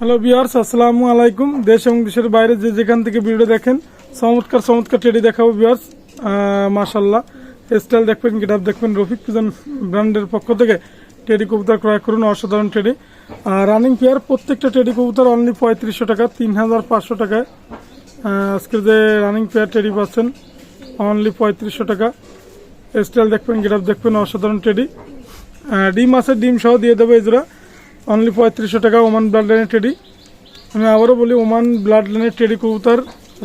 Hello বিয়ার্স আসসালামু আলাইকুম দেশ এবং দেশের বাইরে যে যেখান থেকে ভিডিও দেখেন, চমৎকার চমৎকার টেডি দেখাবো বিয়ার্স মাশাল্লাহ স্টাইল দেখবেন গিটার দেখবেন, রফিক পিজন ব্র্যান্ডের পক্ষ থেকে টেডি কবুতর ক্রয় করুন, অসাধারণ টেডি রানিং পেয়ার প্রত্যেকটা টেডি কবুতর অনলি পঁয়ত্রিশশো টাকা তিন হাজার পাঁচশো টাকায়। আজকে যে রানিং পেয়ার টেডি পাচ্ছেন অনলি পঁয়ত্রিশশো টাকা। স্টাইল দেখবেন গিটার দেখবেন, অসাধারণ টেডি ডিম আছে, ডিম সহ দিয়ে দেবো এই জোড়া। অনলি পঁয়ত্রিশশো টাকা ওমান ব্লাড লাইনের টেডি। আমি আবারও বলি, ওমান ব্লাড লাইনের টেডি কবুতর,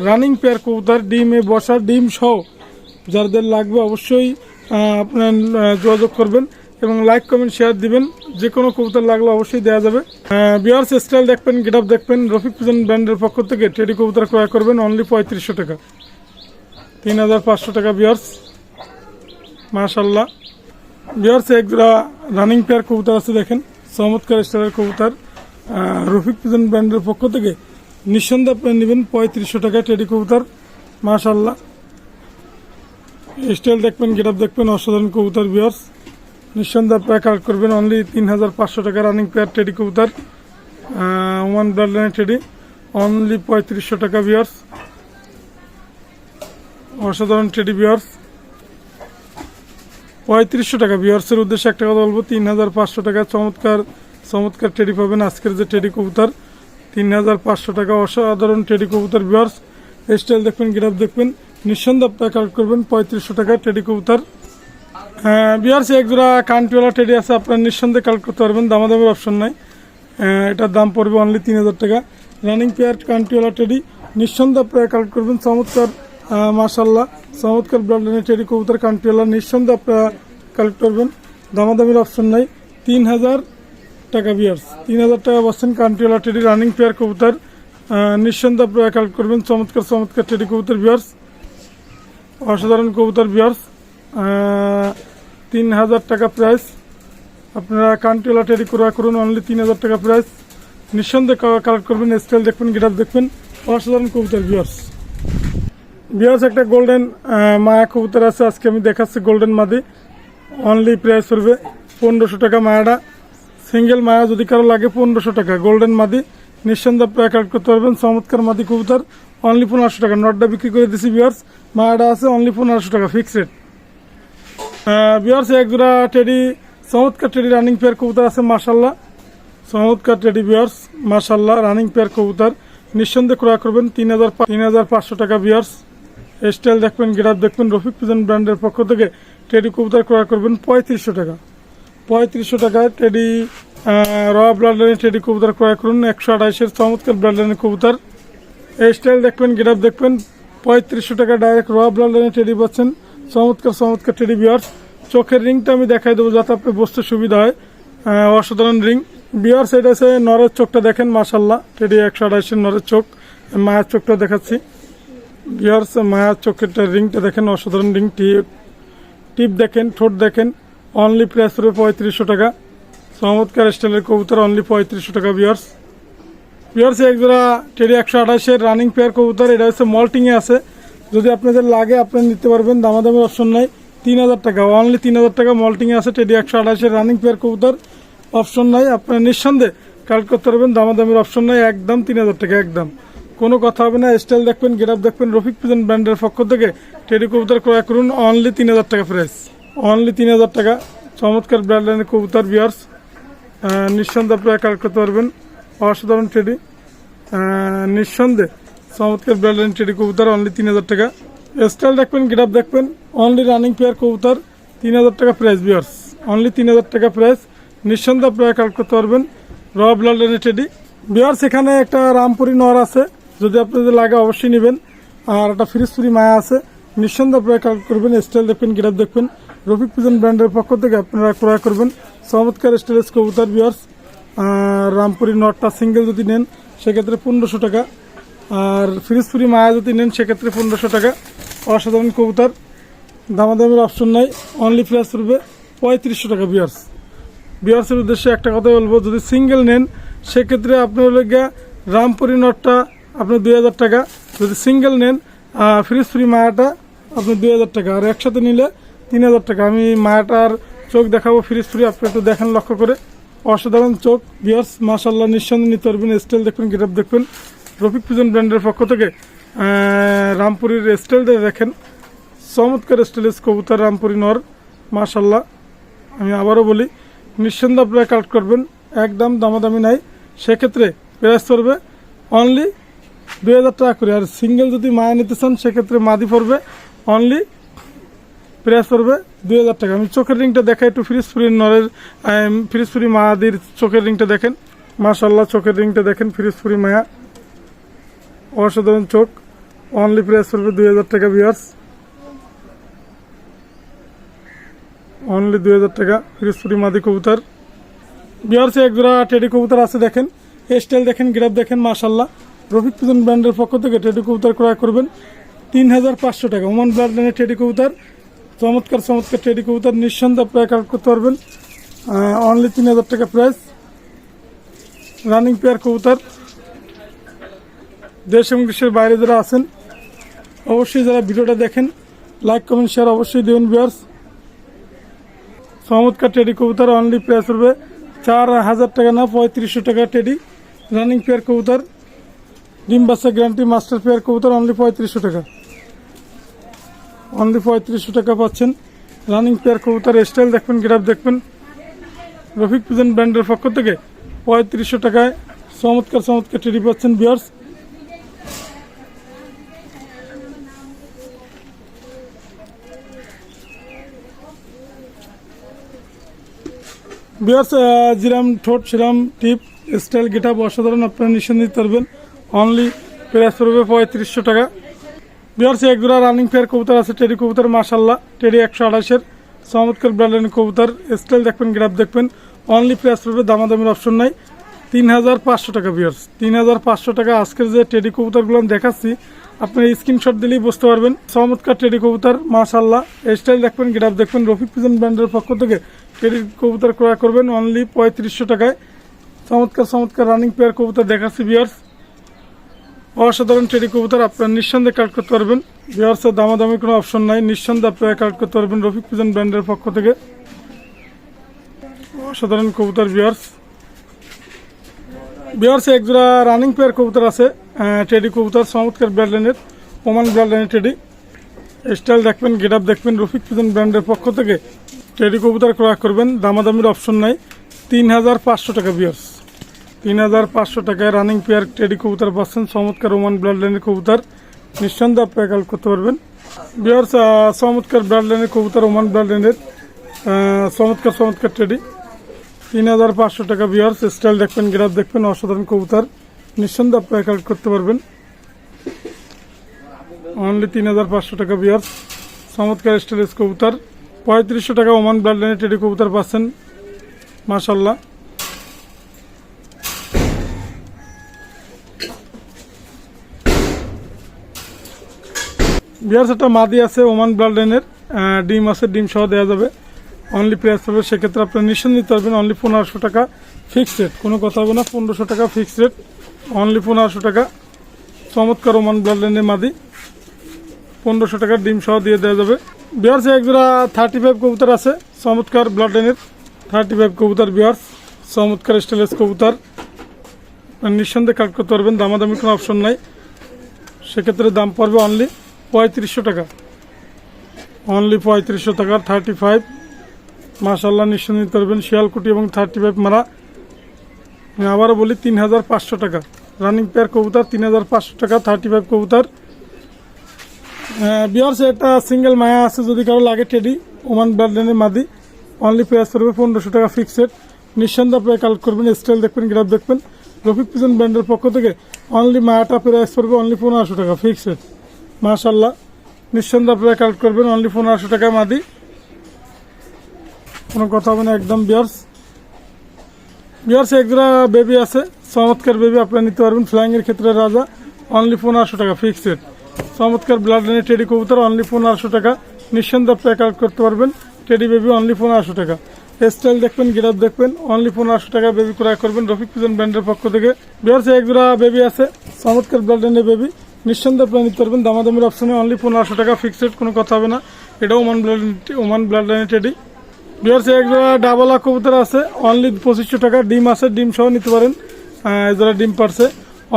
রানিং পেয়ার কবুতর, ডিমে বসা, ডিম সহ। যাদের লাগবে অবশ্যই আপনার যোগাযোগ করবেন এবং লাইক কমেন্ট শেয়ার দিবেন। যে কোনো কবুতর লাগলে অবশ্যই দেওয়া যাবে। বিয়ার্স স্টাইল দেখবেন গেট আপ দেখবেন রফিক পিজন ব্র্যান্ডের পক্ষ থেকে টেডি কবুতর ক্রয় করবেন অনলি পঁয়ত্রিশশো টাকা। তিন হাজার পাঁচশো টাকা বিয়ার্স মাশাল্লাহ। বিয়ার্স এক রানিং পেয়ার কবুতর আছে দেখেন। চমৎকার স্টাইলের কবুতর রফিক পিজন ব্র্যান্ডের পক্ষ থেকে নিঃসন্দেহে আপনি নেবেন পঁয়ত্রিশশো টাকা টেডি কবুতর মাশাল্লাহ স্টাইল দেখবেন গেট আপ দেখবেন, অসাধারণ কবুতর বিয়ার্স নিঃসন্দেহে আপনারা কালেক্ট করবেন অনলি তিন হাজার পাঁচশো টাকা রানিং পেয়ার টেডি কবুতর ওয়ান ব্লাড লাইনের টেডি অনলি পঁয়ত্রিশশো টাকা বিয়ার্স অসাধারণ টেডি বিয়ার্স পঁয়ত্রিশশো টাকা। বিয়ার্সের উদ্দেশ্যে একটা কথা বলব তিন হাজার পাঁচশো টাকা চমৎকার চমৎকার টেডি পাবেন আজকের যে টেডি কবুতর। তিন হাজার পাঁচশো টাকা অসাধারণ টেডি কবুতর বিয়ার্স স্টাইল দেখবেন গিরাপ দেখবেন নিঃসন্দেহ আপনারা কালেক্ট করবেন পঁয়ত্রিশশো টাকা টেডি কবুতর। হ্যাঁ বিয়ার্স এক জোড়া কান্টিওয়ালা টেডি আছে আপনার নিঃসন্দেহে কালেক্ট করতে পারবেন দামাদামের অপশন নাই। আহ, এটার দাম পড়বে অনলি তিন হাজার টাকা। রানিং পেয়ার কান্টিওয়ালা টেডি নিঃসন্দেহে আপনারা কালেক্ট করবেন চমৎকার। মার্শাল্লাহ চমৎকার ব্লাড লাইনের টেডি কবুতর কান্টিওয়ালা নিঃসন্দেহে আপনারা কালেক্ট করবেন। দামাদামের অপশন নাই। তিন হাজার টাকা বিয়ার্স তিন হাজার টাকা পাচ্ছেন কান্টিওয়ালা টেডি রানিং পেয়ার কবুতর। নিঃসন্দেহে আপনারা কালেক্ট করবেন। চমৎকার চমৎকার টেডি কবুতর বিয়ার্স অসাধারণ কবুতর বিয়ার্স তিন হাজার টাকা প্রাইস আপনারা কান্টিওলা টেরি ক্রয় করুন। অনলি তিন হাজার টাকা প্রাইস নিঃসন্দেহে কালেক্ট করবেন। স্টাইল দেখবেন গিটার দেখবেন। অসাধারণ কবুতর বিয়ার্স বিয়ার্স একটা গোল্ডেন মায়া কবুতর আছে। আজকে আমি দেখাচ্ছি গোল্ডেন মাদি। অনলি প্রাইস করবে পনেরোশো টাকা মায়াটা। সিঙ্গেল মায়া যদি কারও লাগে পনেরোশো টাকা। গোল্ডেন মাদি, নিঃসন্দেহে কালেক্ট করতে পারবেন। চমৎকার মাদি কবুতর। অনলি পনেরোশো টাকা। নটটা বিক্রি করে দিছি বিয়ার্স মায়াটা আছে অনলি পনেরোশো টাকা ফিক্সড বিয়ার্স এক জোড়া টেডি চমৎকার টেডি রানিং পেয়ার কবুতর আছে মাশাল্লাহ চমৎকার টেডি বিয়ার্স মাশাল্লাহ রানিং পেয়ার কবুতর। নিঃসন্দেহে ক্রয় করবেন তিন হাজার তিন হাজার পাঁচশো টাকা বিয়ার্স স্টাইল দেখবেন গেটার দেখবেন, রফিক পিজন ব্র্যান্ডের পক্ষ থেকে টেডি কবুতর ক্রয় করবেন পঁয়ত্রিশশো টাকা। পঁয়ত্রিশশো টাকায় টেডি র ব্লাড লাইনের টেডি কবুতর ক্রয় করুন, একশো আঠাইশের চমৎকার লাইনের কবুতর। স্টাইল দেখবেন গেটার দেখবেন, পঁয়ত্রিশশো টাকা ডাইরেক্ট র ব্লাড লাইনের টেডি পাচ্ছেন। চমৎকার চমৎকার টেডি বিয়ার্স। চোখের রিংটা আমি দেখাই দেবো যাতে আপনি বসতে সুবিধা হয়। অসাধারণ রিং। বিয়ার্স, এটা আছে নরের চোখটা দেখেন মাসাল্লাহ টেডি একশো আঠাইশের নরের চোখ, মায়ের চোখটা দেখাচ্ছি। বিয়ার্স মায়া চোখের রিংটা দেখেন, অসাধারণ রিং টিপ টিপ দেখেন, ঠোঁট দেখেন অনলি প্রাইস পড়বে পঁয়ত্রিশশো টাকা। চমৎকার স্টাইলের কবুতর অনলি পঁয়ত্রিশশো টাকা বিয়ার্স বিয়ার্স এক জোড়া টেডি একশো আঠাশের রানিং পেয়ার কবুতর, এটা হচ্ছে মল্টিংয়ে আছে। যদি আপনাদের লাগে আপনারা নিতে পারবেন, দামাদামের অপশন নাই। তিন হাজার টাকা অনলি তিন হাজার টাকা মল্টিংয়ে আছে টেডি একশো আঠাশের রানিং পেয়ার কবুতর। অপশন নাই, আপনারা নিঃসন্দেহে কালেক্ট করতে পারবেন, দামাদামের অপশন নাই, একদম তিন হাজার টাকা, একদম। কোনো কথা হবে না স্টাইল দেখবেন গেট দেখবেন, রফিক পিজন ব্র্যান্ডের পক্ষ থেকে টেডি কবুতর ক্রয় করুন অনলি তিন হাজার টাকা প্রাইস অনলি তিন হাজার টাকা। চমৎকার ব্র্যান্ড লাইনের কবুতর বিয়ার্স নিঃসন্দেহে আপনারা কালেক্ট করতে পারবেন। অসাধারণ টেডি নিঃসন্দেহে চমৎকার ব্র্যান্ড লাইন টেডি কবুতর অনলি তিন হাজার টাকা। স্টাইল দেখবেন গেট দেখবেন অনলি রানিং পেয়ার কবুতর, তিন হাজার টাকা প্রাইস বিয়ার্স অনলি তিন হাজার টাকা প্রাইস নিঃসন্দেহে আপনারা কালেক্ট করতে পারবেন। র ব্লাড লাইনের টেডি বিয়ার্স এখানে একটা রামপুরি নর আছে। যদি আপনাদের লাগে অবশ্যই নেবেন। আর একটা ফিরিজপুরি মায়া আছে। নিঃসন্দেহে আপনারা করবেন, স্টাইল দেখবেন গেট দেখবেন। রফিক পিজন ব্র্যান্ডের পক্ষ থেকে আপনারা ক্রয় করবেন। চমৎকার স্টাইলেস কবুতর বিয়ার্স রামপুরি নটটা সিঙ্গেল যদি নেন, সেক্ষেত্রে পনেরোশো টাকা। আর ফিরিজপুরি মায়া যদি নেন, সেক্ষেত্রে পনেরোশো টাকা। অসাধারণ কবুতর। দামাদামের অপশন নাই। অনলি প্রাইস পড়বে পঁয়ত্রিশশো টাকা বিয়ার্স বিয়ার্সের উদ্দেশ্যে একটা কথা বলব, যদি সিঙ্গেল নেন, সেক্ষেত্রে আপনার রামপুরি নটটা আপনার দুই হাজার টাকা। যদি সিঙ্গেল নেন ফ্রিজ ফ্রি মায়াটা আপনি দুই হাজার টাকা। আর একসাথে নিলে তিন হাজার টাকা। আমি মায়াটার চোখ দেখাবো ফ্রিজ ফ্রি আপনি একটু দেখেন লক্ষ্য করে। অসাধারণ চোখ বিয়ার্স মাশাল্লাহ নিঃসন্দেহে নিতে পারবেন। স্টাইল দেখবেন গেট দেখবেন রফিক পিজন ব্র্যান্ডের পক্ষ থেকে রামপুরীর স্টাইল দেখেন। চমৎকার স্টাইলিশ কবুতর রামপুরি নর মাশাল্লাহ আমি আবারও বলি, নিঃসন্দেহে আপনারা কালেক্ট করবেন। একদম দামাদামি নাই। সেক্ষেত্রে প্রাইস করবে অনলি দুই হাজার টাকা করে। আর সিঙ্গেল যদি মায়া নিতে চান, সেক্ষেত্রে মাদি পড়বে অনলি প্রাইস পড়বে দুই হাজার টাকা। আমি চোখের রিংটা দেখাই একটু ফ্রিজপুরি নরের ফ্রিজপুরি মায়াদির চোখের রিংটা দেখেন। মাশাল্লাহ চোখের রিংটা দেখেন, ফ্রিজপুরি মায়া। অসাধারণ চোখ অনলি প্রাইস পড়বে দুই হাজার টাকা বিয়ার্স অনলি দুই হাজার টাকা, ফিরোজপুরি মাদি কবুতর। বিহারসে এক জোড়া টেডি কবুতর আছে, দেখেন। স্টাইল দেখেন গ্রাফ দেখেন মাশাল্লাহ রফিক পিজন ব্র্যান্ডের পক্ষ থেকে টেডি কবুতর ক্রয় করবেন। তিন হাজার পাঁচশো টাকা। ওমান ব্র্যান্ডের টেডি কবুতর। চমৎকার চমৎকার টেডি কবুতর নিঃসন্দেহে প্রায় কালেক্ট করতে পারবেন। অনলি তিন হাজার টাকা প্রাইস রানিং পেয়ার কবুতর। দেশ এবং দেশের বাইরে যারা আছেন, অবশ্যই যারা ভিডিওটা দেখেন লাইক কমেন্ট শেয়ার অবশ্যই দেবেন বিয়ার্স চমৎকার টেডি কবুতর অনলি প্রাইস পড়বে চার হাজার টাকা না, পঁয়ত্রিশশো টাকা টেডি। রানিং পেয়ার কবুতর। ডিম বাচ্চা গ্যারান্টি মাস্টার পেয়ার কবুতর অনলি পঁয়ত্রিশশো টাকা। অনলি পঁয়ত্রিশশো টাকা পাচ্ছেন। রানিং পেয়ার কবুতর স্টাইল দেখবেন গ্রাফ দেখবেন। রফিক পিজন ব্র্যান্ডের পক্ষ থেকে পঁয়ত্রিশশো টাকায় চমৎকার চমৎকার টেডি পাচ্ছেন বিয়ার্স বিয়ার্স জিরাম, ঠোঁট, সিরাম, টিপ স্টাইল গেট অসাধারণ, আপনারা নিঃসন্দেহ দিতে পারবেন। অনলি প্রাইস পড়বে পঁয়ত্রিশশো টাকা। বিয়ার্স এক রানিং ফেয়ার কবুতর আছে টেডি কবুতর মাসাল্লাহ টেডি একশো আঠাশের চমৎকার ব্র্যান্ডের কবুতর স্টাইল দেখবেন গ্রাফ দেখবেন। অনলি প্রাইস পড়বে দামাদামির অপশন নাই। তিন হাজার পাঁচশো টাকা বিয়ার্স তিন হাজার পাঁচশো টাকা আজকের যে টেডি কবুতরগুলো আমি দেখাচ্ছি, আপনার স্ক্রিনশট দিলেই বুঝতে পারবেন। চমৎকার টেডি কবুতর মাশাল্লাহ স্টাইল দেখবেন গ্রাফ দেখবেন। রফিক পিজন ব্র্যান্ডের পক্ষ থেকে টেডি কবুতর ক্রয় করবেন অনলি পঁয়ত্রিশশো টাকায়। চমৎকার চমৎকার রানিং পেয়ার কবুতর দেখাচ্ছি বিয়ার্স অসাধারণ টেডি কবুতর, আপনারা নিঃসন্দেহে কালেক্ট করতে পারবেন। বিয়ার্সের দামাদামি কোনো অপশন নাই। নিঃসন্দেহে আপনারা কালেক্ট করতে পারবেন রফিক পিজন ব্র্যান্ডের পক্ষ থেকে। অসাধারণ কবুতর বিয়ার্স বিয়ার্সে একজোড়া রানিং পেয়ার কবুতর আছে টেডি কবুতর, চমৎকার ব্র্যান্ডের ওমান ব্র্যান্ডের টেডি স্টাইল দেখবেন গেট আপ দেখবেন, রফিক পিজন ব্র্যান্ডের পক্ষ থেকে। টেডি কবুতর ক্রয় করবেন, দামাদামির অপশন নাই। তিন হাজার পাঁচশো টাকা বিয়ার্স তিন হাজার পাঁচশো টাকায় রানিং পেয়ার টেডি কবুতর পাচ্ছেন। চমৎকার ওমান ব্লাড লাইনের কবুতর। নিঃসন্দেহে আপনারা কাল করতে পারবেন। আহ, চমৎকার ব্লাড লাইনের কবুতর ওমান ব্লাড লাইনের চমৎকার চমৎকার টেডি। তিন হাজার পাঁচশো টাকা বিয়ার্স স্টাইল দেখবেন গ্রাফ দেখবেন অসাধারণ কবুতর। নিঃসন্দেহ আপনারা কালেক্ট করতে পারবেন। অনলি তিন হাজার পাঁচশো টাকা বিয়ার্স চমৎকার স্টাইলিশ কবুতর। পঁয়ত্রিশশো টাকা ওমান ব্লাড লাইনের টেডি কবুতর পাচ্ছেন। মাশাল্লাহ বিয়ার্স একটা মাদি আছে ওমান ব্লাড লাইনের ডিম আছে, ডিম সহ দেওয়া যাবে। অনলি প্রাইস হবে, সেক্ষেত্রে আপনার নিঃসন্দেহ নিতে পারবেন অনলি পনেরোশো টাকা ফিক্সড রেট কোনো কথা হবে না, পনেরোশো টাকা ফিক্সড রেট অনলি পনেরোশো টাকা। চমৎকার ওমান ব্লাড লাইনের মাদি। পনেরোশো টাকার ডিম সহ দিয়ে দেওয়া যাবে। বিয়ার্সে একজোড়া থার্টি ফাইভ কবুতর আছে, চমৎকার ব্লাড লাইনের থার্টি ফাইভ কবুতর বিয়ার্স চমৎকার স্টেলেস কবুতর। নিঃসন্দেহে কাট করতে পারবেন, দামাদামি কোনো অপশন নাই। সেক্ষেত্রে দাম পড়বে অনলি পঁয়ত্রিশশো টাকা। অনলি পঁয়ত্রিশশো টাকা থার্টি ফাইভ মাসাল্লাহ নিঃসন্দেহ নিতে পারবেন শিয়ালকুটি এবং থার্টি ফাইভ মারা। আমি আবারও বলি তিন হাজার পাঁচশো টাকা। রানিং পেয়ার কবুতর তিন হাজার পাঁচশো টাকা থার্টি ফাইভ কবুতর বিয়ার্স একটা সিঙ্গেল মায়া আছে, যদি কারও লাগে টেডি ওমান ব্র্যান্ডের মাদি অনলি প্রাইস করবে পনেরোশো টাকা ফিক্সড নিঃসন্দেহে আপনারা কালেক্ট করবেন স্টাইল দেখবেন গ্রাফ দেখবেন। রফিক পিজন ব্র্যান্ডের পক্ষ থেকে অনলি মায়াটা প্রাইস করবে অনলি পনেরোশো টাকা ফিক্সড মাশাল্লাহ নিঃসন্দেহে আপনারা কালেক্ট করবেন অনলি পনেরোশো টাকা মাদি। কোনো কথা হবে না, একদম বিয়ার্স বিয়ার্স একজোড়া বেবি আছে, চমৎকার বেবি আপনারা নিতে পারবেন ফ্লাইংয়ের ক্ষেত্রে রাজা অনলি পনেরোশো টাকা ফিক্সড চমৎকার ব্লাড লাইনের টেডি কবুতর অনলি পনেরোশো টাকা। নিঃসন্দেহে আপনারা কালেক্ট করতে পারবেন টেডি বেবি অনলি পনেরোশো টাকা। স্টাইল দেখবেন গিরাপ দেখবেন অনলি পনেরোশো টাকা বেবি ক্রয় করবেন, রফিক পিজন ব্র্যান্ডের পক্ষ থেকে। বিয়ার্স একজোড়া বেবি আছে, চমৎকার ব্লাড লাইনের বেবি নিঃসন্দেহে আপনারা নিতে পারবেন। দামাদামির অপশনে অনলি পনেরোশো টাকা ফিক্সড কোনো কথা হবে না। এটাও ওমান ব্লাড ওমান ব্লাড লাইনের টেডি বিয়ার্স এক জোড়া ডাবলা কবুতর আছে। অনলি পঁচিশশো টাকা। ডিম আছে, ডিম সহ নিতে পারেন। জোড়া ডিম পারছে।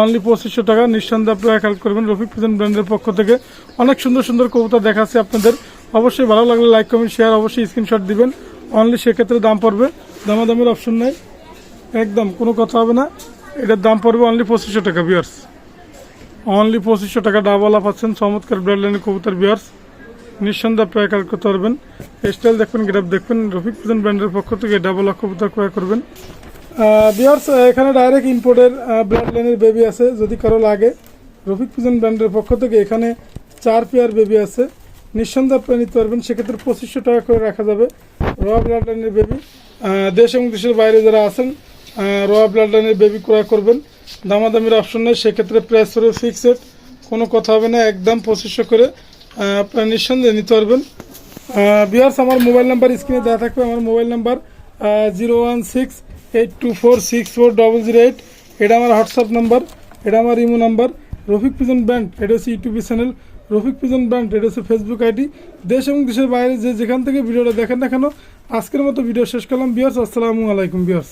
অনলি পঁচিশশো টাকা। নিঃসন্দেহে আপনারা খেয়াল করবেন রফিক পিজন ব্র্যান্ডের পক্ষ থেকে। অনেক সুন্দর সুন্দর কবুতর দেখাচ্ছে আপনাদের। অবশ্যই ভালো লাগলে লাইক কমেন্ট শেয়ার অবশ্যই স্ক্রিনশট দিবেন। অনলি সেক্ষেত্রে দাম পড়বে। দামাদামের অপশন নাই। একদম, কোনো কথা হবে না। এটার দাম পড়বে অনলি পঁচিশশো টাকা বিয়ার্স অনলি পঁচিশশো টাকা ডাবলা পাচ্ছেন চমৎকার ব্র্যান্ডের কবুতর বিয়ার্স নিঃসন্দেহে ক্রয় করতে পারবেন। স্টাইল দেখবেন গেটাপ দেখবেন রফিক পিজন ব্র্যান্ডের পক্ষ থেকে ডাবল কবুতর ক্রয় করবেন। বিয়ার্স এখানে ডাইরেক্ট ইম্পোর্টের লাইনের বেবি আছে, যদি কারও লাগে। রফিক পিজন ব্র্যান্ডের পক্ষ থেকে এখানে চার পেয়ার বেবি আছে। নিঃসন্দেহে আপনারা নিতে পারবেন। সেক্ষেত্রে পঁচিশশো টাকা করে রাখা যাবে। রয়া ব্লাড লাইনের বেবি দেশ এবং দেশের বাইরে যারা আছেন রয়া ব্লাড লাইনের বেবি ক্রয় করবেন। দামাদামির অপশন নেই, সেক্ষেত্রে প্রাইস হবে ফিক্সড কোনো কথা হবে না, একদম পঁচিশশো করে আপনারা নিঃসন্দেহে নিতে পারবেন। বিহার্স আমার মোবাইল নাম্বার স্ক্রিনে দেওয়া থাকবে, আমার mobile number zero one six eight two four six four double zero eight এটা আমার হোয়াটসঅ্যাপ নাম্বার এটা আমার Imo number Rafiq pigeon band এটা হচ্ছে YouTube channel Rafiq pigeon band এটা হচ্ছে ফেসবুক আইডি দেশ এবং দেশের বাইরে যে যেখান থেকে ভিডিওটা দেখেন না কেন, আজকের মতো ভিডিও শেষ করলাম। বিয়ার্স আসসালামু আলাইকুম বিয়ার্স